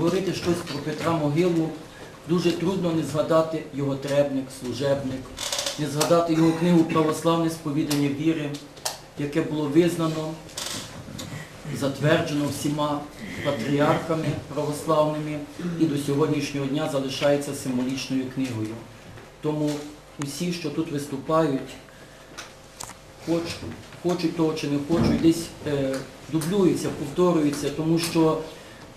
говорити щось про Петра Могилу, дуже трудно не згадати його требник, служебник, не згадати його книгу Православне сповідання віри, яке було визнано, затверджено всіма патріархами православними і до сьогоднішнього дня залишається символічною книгою. Тому усі, що тут виступають, хоч, хочуть того чи не хочуть, десь е, дублюються, повторюються, тому що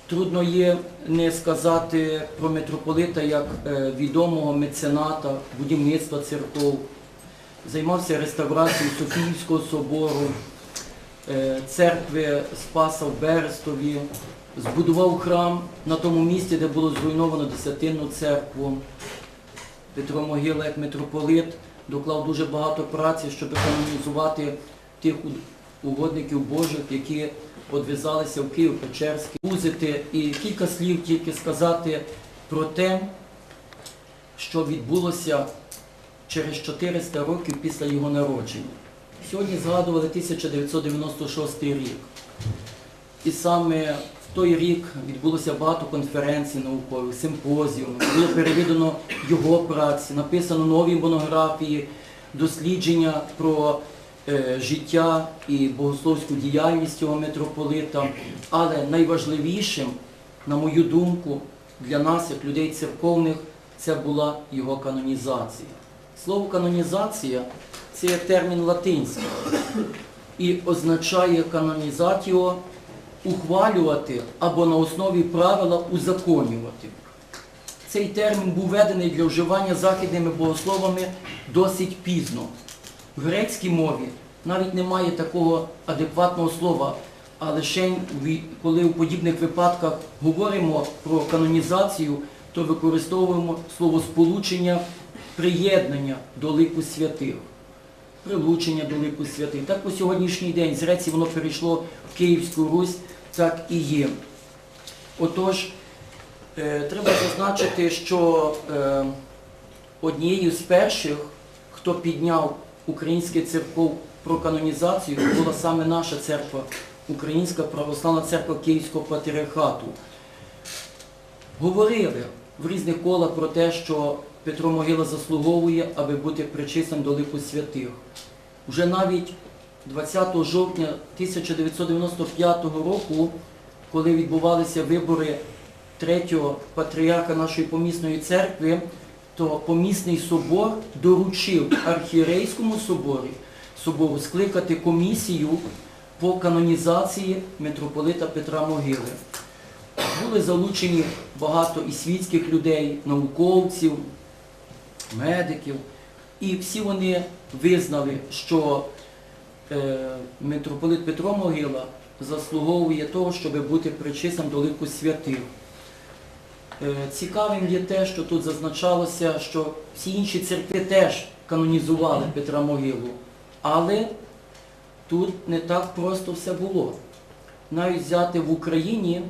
трудно є не сказати про митрополита як е, відомого мецената будівництва церков, займався реставрацією Софіївського собору, е, церкви Спаса в Берестові, збудував храм на тому місці, де було зруйновано десятинну церкву. Петро Могила як митрополит доклав дуже багато праці, щоб канонізувати тих угодників Божих, які одвізалися в Київ Печерський, вузити і кілька слів тільки сказати про те, що відбулося через 400 років після його народження. Сьогодні згадували 1996 рік. І саме в той рік відбулося багато конференцій наукових, симпозіумів, було перевідано його праці, написано нові монографії, дослідження про життя і богословську діяльність цього митрополита. Але найважливішим, на мою думку, для нас, як людей церковних, це була його канонізація. Слово канонізація це є термін латинський і означає канонізатіо ухвалювати або на основі правила узаконювати. Цей термін був введений для вживання західними богословами досить пізно. В грецькій мові навіть немає такого адекватного слова, а лише коли у подібних випадках говоримо про канонізацію, то використовуємо словосполучення приєднання до лику святих прилучення до лику святих. Так по сьогоднішній день з Греції воно перейшло в Київську Русь, так і є. Отож, е, треба зазначити, що е, однією з перших, хто підняв український церков про канонізацію, була саме наша церква, Українська православна церква Київського патріархату. Говорили в різних колах про те, що Петро Могила заслуговує, аби бути причисним до лику святих. Уже навіть 20 жовтня 1995 року, коли відбувалися вибори третього патріарха нашої помісної церкви, то помісний собор доручив архієрейському соборі собору скликати комісію по канонізації митрополита Петра Могили. Були залучені багато і світських людей, науковців, медиків, і всі вони визнали, що е, митрополит Петро Могила заслуговує того, щоб бути причисним до лику святих. Е, Цікавим є те, що тут зазначалося, що всі інші церкви теж канонізували Петра Могилу, але тут не так просто все було. Навіть взяти в Україні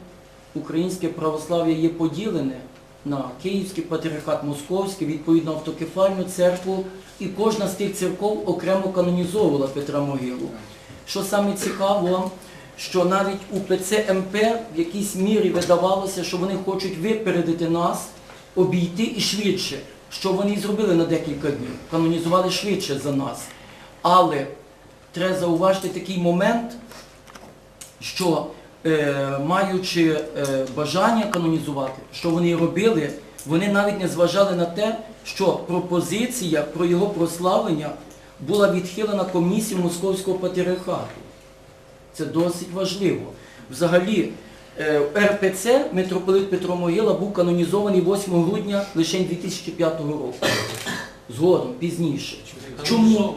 українське православ'я є поділене на Київський патріархат Московський, відповідно автокефальну церкву, і кожна з тих церков окремо канонізовувала Петра Могилу. Що саме цікаво, що навіть у ПЦ МП в якійсь мірі видавалося, що вони хочуть випередити нас, обійти і швидше, що вони і зробили на декілька днів, канонізували швидше за нас. Але треба зауважити такий момент, що е, маючи е, бажання канонізувати, що вони робили, вони навіть не зважали на те, що пропозиція про його прославлення була відхилена комісією Московського патріархату. Це досить важливо. Взагалі, е, РПЦ митрополит Петро Могила був канонізований 8 грудня лише 2005 року. Згодом, пізніше. Чому?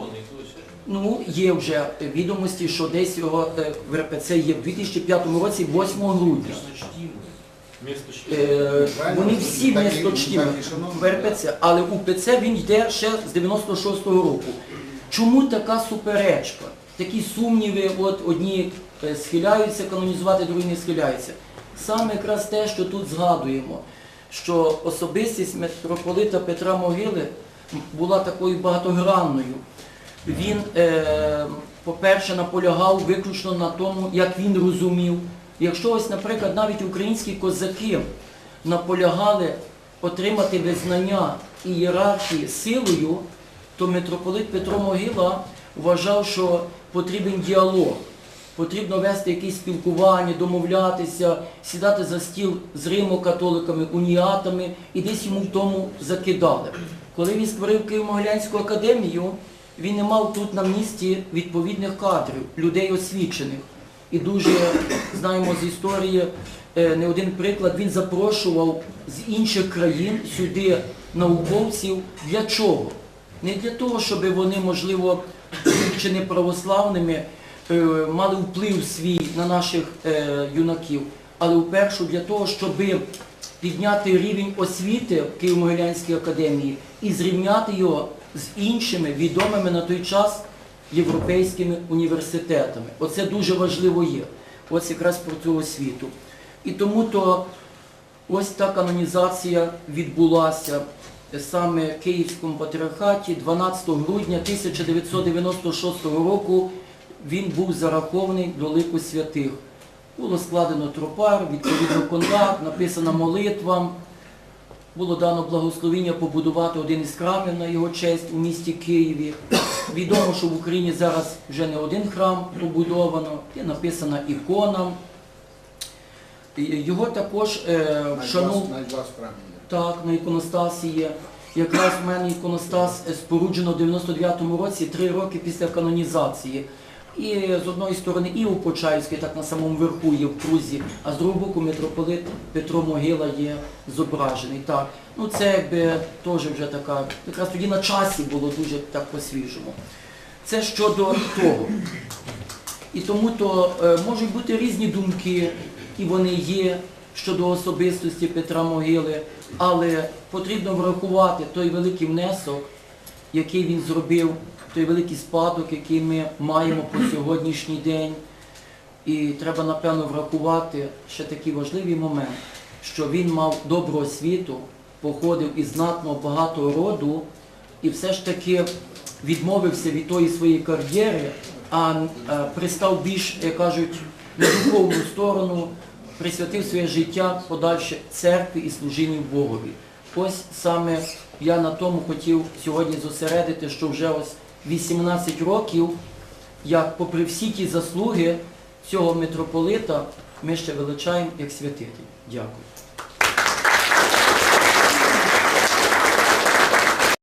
Ну, є вже відомості, що десь його е, в РПЦ є в 2005 році, 8 грудня. Е, Вони всі місточтіми в РПЦ, але у ПЦ він йде ще з 96-го року. Чому така суперечка? Такі сумніви, от одні е, схиляються канонізувати, другі не схиляються. Саме якраз те, що тут згадуємо, що особистість митрополита Петра Могили була такою багатогранною. Він, е, по-перше, наполягав виключно на тому, як він розумів Якщо ось, наприклад, навіть українські козаки наполягали отримати визнання ієрархії силою, то митрополит Петро Могила вважав, що потрібен діалог, потрібно вести якісь спілкування, домовлятися, сідати за стіл з римо-католиками, уніатами, і десь йому в тому закидали. Коли він створив Києво-Могилянську академію, він не мав тут на місці відповідних кадрів, людей освічених. І дуже знаємо з історії е, не один приклад, він запрошував з інших країн сюди науковців. Для чого? Не для того, щоб вони, можливо, чи не мали вплив свій на наших е, юнаків, але вперше для того, щоб підняти рівень освіти в Києво-Могилянській академії і зрівняти його з іншими відомими на той час європейськими університетами. Оце дуже важливо є. Ось якраз про цю освіту. І тому то ось та канонізація відбулася саме в Київському патріархаті 12 грудня 1996 року. Він був зарахований до лику святих. Було складено тропар, відповідно контакт, написана молитва. Було дано благословіння побудувати один із храмів на його честь у місті Києві. Відомо, що в Україні зараз вже не один храм побудовано, є написана ікона. Його також е, вшанув Так, на іконостасі є. Якраз в мене іконостас е, споруджено в 99-му році, три роки після канонізації. І з одної сторони і у Почаївській, так на самому верху є в крузі, а з другого боку митрополит Петро Могила є зображений. Так. Ну це якби теж вже така, якраз тоді на часі було дуже так по-свіжому. Це щодо того. І тому то е, можуть бути різні думки, і вони є щодо особистості Петра Могили, але потрібно врахувати той великий внесок, який він зробив, той великий спадок, який ми маємо по сьогоднішній день. І треба, напевно, врахувати ще такий важливий момент, що він мав добру освіту, походив із знатного багатого роду і все ж таки відмовився від тої своєї кар'єри, а е, пристав більш, як кажуть, на духовну сторону, присвятив своє життя подальше церкві і служінню Богові. Ось саме я на тому хотів сьогодні зосередити, що вже ось 18 років, як попри всі ті заслуги цього митрополита, ми ще величаємо як святитель. Дякую.